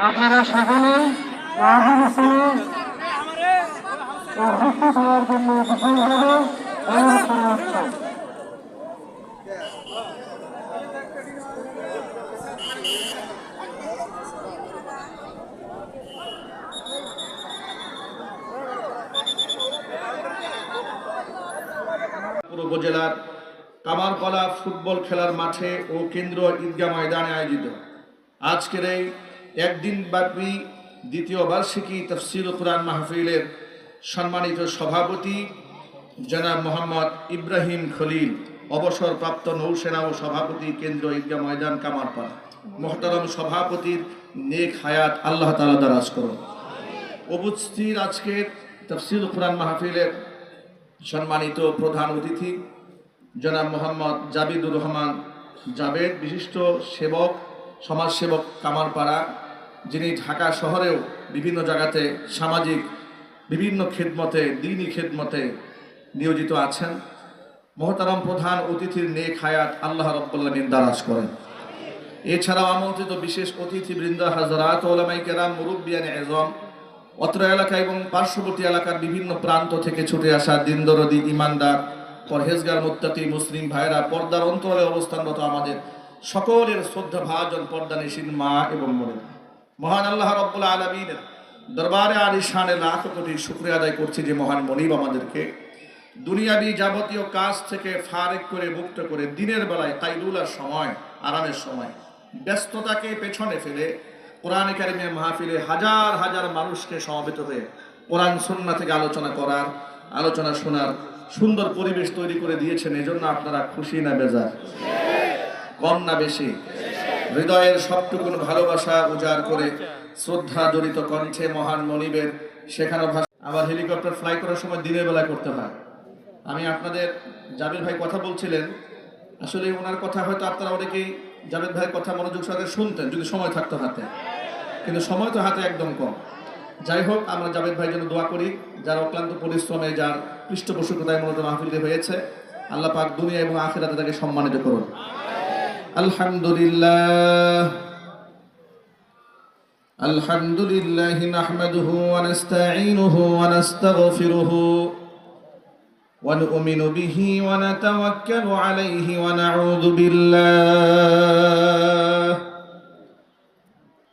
আপনারা সকলে উপস্থিত হওয়ার জন্য বিশেষভাবে অনুরোধ উপজেলার কামারকলা ফুটবল খেলার মাঠে ও কেন্দ্র ঈদগাহ ময়দানে আয়োজিত। আজকের এই একদিন ব্যাপী দ্বিতীয় বার্ষিকী তফসিল কোরআন মাহফিলের সম্মানিত সভাপতি জনাব মোহাম্মদ ইব্রাহিম খলিল, অবসরপ্রাপ্ত নৌসেনা ও সভাপতি কেন্দ্র ঈদগাহ ময়দান কামারপাড়া। মোহতারম সভাপতির নেক হায়াত আল্লাহ তালা দারাজ করুন। উপস্থিত আজকের তফসিল কোরআন মাহফিলের সম্মানিত প্রধান অতিথি, জনাব মোহাম্মদ জাবিদুর রহমান জাবেদ, বিশিষ্ট সেবক, সমাজসেবক কামারপাড়া, যিনি ঢাকা শহরেও বিভিন্ন জায়গাতে সামাজিক বিভিন্ন খেদমতে দিনই খেদমতে নিয়োজিত আছেন। মহতারাম প্রধান অতিথির নেক হায়াত আল্লাহ রব্বুল্লামিন দারাজ করেন। এছাড়াও আমন্ত্রিত বিশেষ অতিথিবৃন্দ, হাজরাত ওলামাই কেরাম মুরব্বিয়ান এজম অত্র এলাকা এবং পার্শ্ববর্তী এলাকার বিভিন্ন প্রান্ত থেকে ছুটে আসা দিনদরদি ইমানদার, পরহেজগার, মুত্তাকি, মুসলিম ভাইরা পর্দার অন্তরে অবস্থানরত আমাদের সকলের শ্রদ্ধা, ভাজন, পর্দা, নিশিন মা এবং মনে মহান আল্লাহ রব্বুল আলমিনের দরবারে আলী শানের লাখ কোটি শুক্রিয়া আদায় করছি যে মহান মনিব আমাদেরকে দুনিয়াবি যাবতীয় কাজ থেকে ফারেক করে, মুক্ত করে দিনের বেলায় কাইলুলার সময়, আরামের সময়, ব্যস্ততাকে পেছনে ফেলে কোরআন একাডেমির মাহফিলে হাজার হাজার মানুষকে সমবেত হয়ে কোরআন সন্না থেকে আলোচনা করার, আলোচনা শোনার সুন্দর পরিবেশ তৈরি করে দিয়েছেন, এজন্য আপনারা খুশি না বেজার? কম না বেশি? হৃদয়ের সবটুকুন ভালোবাসা উজাড় করে শ্রদ্ধা জড়িত কণ্ঠে মহান মনিবের সেখানে আবার হেলিকপ্টার ফ্লাই করার সময় দিনের বেলা করতে হয়। আমি আপনাদের জাবির ভাই কথা বলছিলেন, আসলে ওনার কথা হয়তো আপনারা অনেকেই জাভেদ ভাইয়ের কথা মনোযোগ সহকারে শুনতেন, যদি সময় থাকতো হাতে। কিন্তু সময় তো হাতে একদম কম যাই হোক আমরা জাভেদ ভাই জন্য দোয়া করি যার অক্লান্ত পরিশ্রমে যার পৃষ্ঠপোষকতায় মূলত মাহফিলটি হয়েছে আল্লাহ পাক দুনিয়া এবং আখিরাতে তাকে সম্মানিত করুন আলহামদুলিল্লাহ الحمد لله نحمده ونستعينه ونستغفره ونؤمن به ونتوكل عليه ونعوذ بالله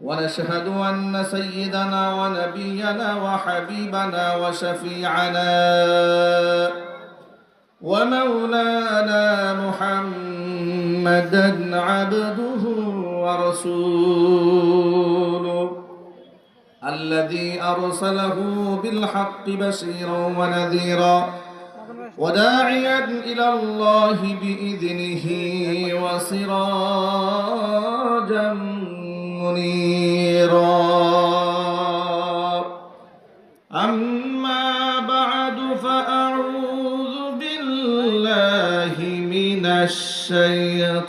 ونشهد أن سيدنا ونبينا وحبيبنا وشفيعنا ومولانا محمدا عبده ورسوله الذي أرسله بالحق بشيرا ونذيرا وداعيا إلى الله بإذنه وسراجا منيرا أما بعد فأعوذ بالله من الشيطان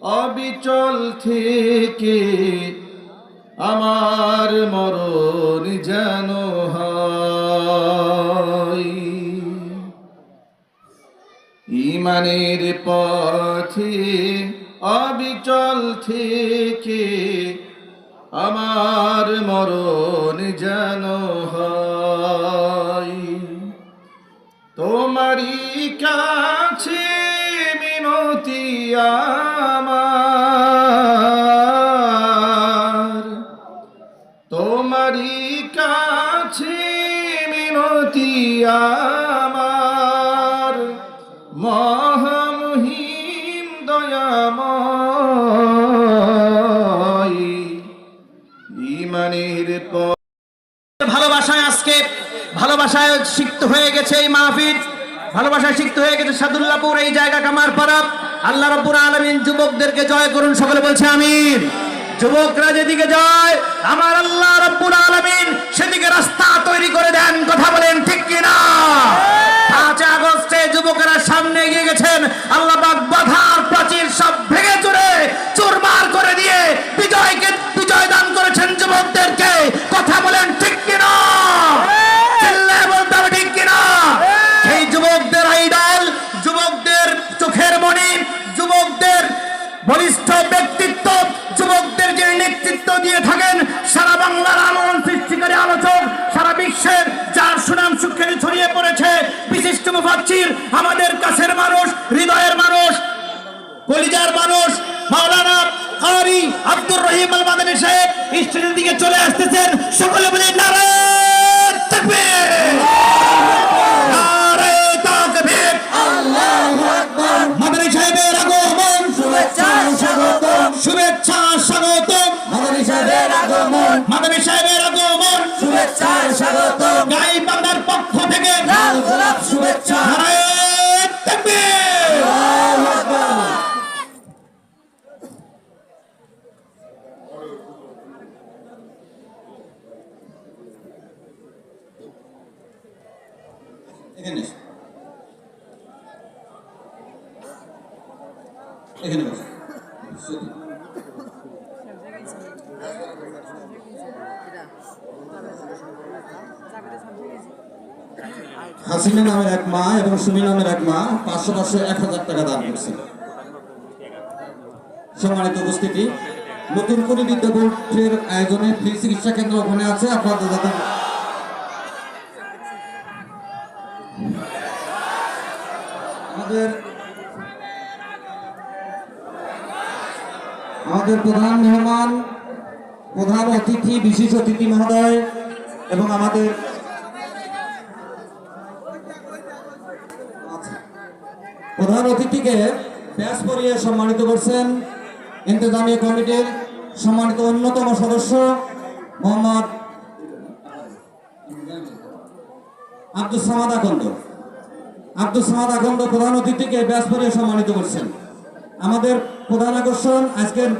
অবিচল থেকে আমার মরণ যেন ইমানের পথে অবিচল থেকে আমার মরণ যেন তোমারই কাছে মিনতি মিনতি আমার। মহামহিম দয়াময়। ইমানের ভালোবাসায় আজকে ভালোবাসায় সিক্ত হয়ে গেছে এই মাহফিল। ভালোবাসায় সিক্ত হয়ে গেছে সাদুল্লাপুর এই জায়গা কামার পাড়া আল্লাহ রব্বুর আলমিন যুবকদেরকে জয় করুন, সকলে বলছে আমিন। যুবকরা যেদিকে যায়, আমার আল্লাহ রব্বুল আলমিন সেদিকে রাস্তা তৈরি করে দেন, কথা বলেন ঠিক কিনা? বিশিষ্ট মুফাচ্ছির, আমাদের কাছের মানুষ, হৃদয়ের মানুষ, কলিজার মানুষ, মাওলানা কারি আব্দুর রহিম আল মাদানী সাহেব স্টেজের দিকে চলে আসতেছেন। সকলে বলে শুভেচ্ছা স্বাগতম শুভেচ্ছা স্বাগতম মাদানী সাহেবের আগমন। মাদানী সাহেবের শুভেচ্ছা স্বাগতম গাই বান্দার পক্ষ থেকে লাল গোলাপ শুভেচ্ছা নারায়ণ তাকবীর এখানে এসো। এখানে বসো। হাসিনা নামের এক মা এবং সুমি নামের এক মা পাঁচশো পাঁচশো এক হাজার টাকা দান করছে। সম্মানিত উপস্থিতি, নতুন করে বিদ্যা বোর্ডের আয়োজনে ফ্রি চিকিৎসা কেন্দ্র ওখানে আছে। আপনাদের আমাদের আমাদের প্রধান মেহমান, প্রধান অতিথি, বিশেষ অতিথি মহোদয় এবং আমাদের। প্রধান অতিথিকে ব্যাস পরিয়ে সম্মানিত করছেন ইন্তজামী কমিটির সম্মানিত অন্যতম সদস্য মোহাম্মদ আব্দুল সামাদ আকন্দ আব্দুল সামাদ আকন্দ প্রধান অতিথিকে ব্যাস পরিয়ে সম্মানিত করছেন আমাদের প্রধান আকর্ষণ আজকের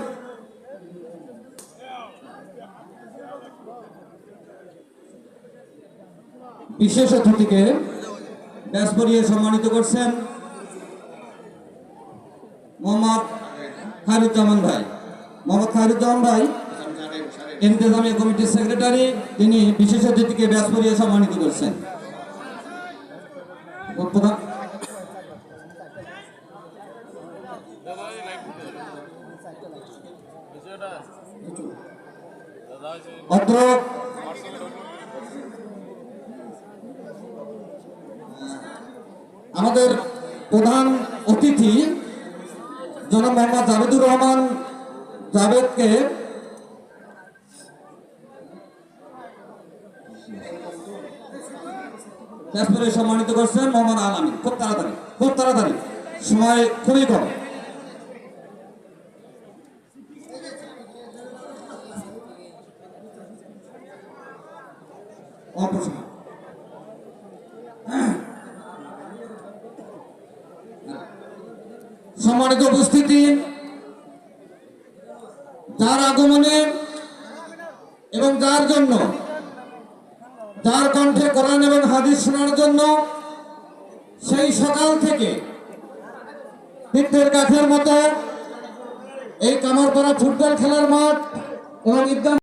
বিশেষ অতিথিকে ব্যাস পরিয়ে সম্মানিত করছেন মোহাম্মদ খায়রুজ্জামান ভাই। মোহাম্মদ খায়রুজ্জামান ভাই, ইন্তজামিয়া কমিটির সেক্রেটারি, তিনি বিশেষ অতিথিকে ব্যাস পরিয়ে সম্মানিত করছেন। প্রধান অত্র আমাদের প্রধান অতিথি জনাব মোহাম্মদ জাভেদুর রহমান জাভেদকে সম্মানিত করছেন মোহাম্মদ আলামী খুব তাড়াতাড়ি খুব তাড়াতাড়ি। সময় খুবই কম। অল্প সময় সম্মানিত তার আগমনে এবং যার জন্য, যার কণ্ঠে কোরআন এবং হাদিস শোনার জন্য সেই সকাল থেকে বৃদ্ধের কাঠের মতো এই কামারপাড়া ফুটবল খেলার মাঠ এবং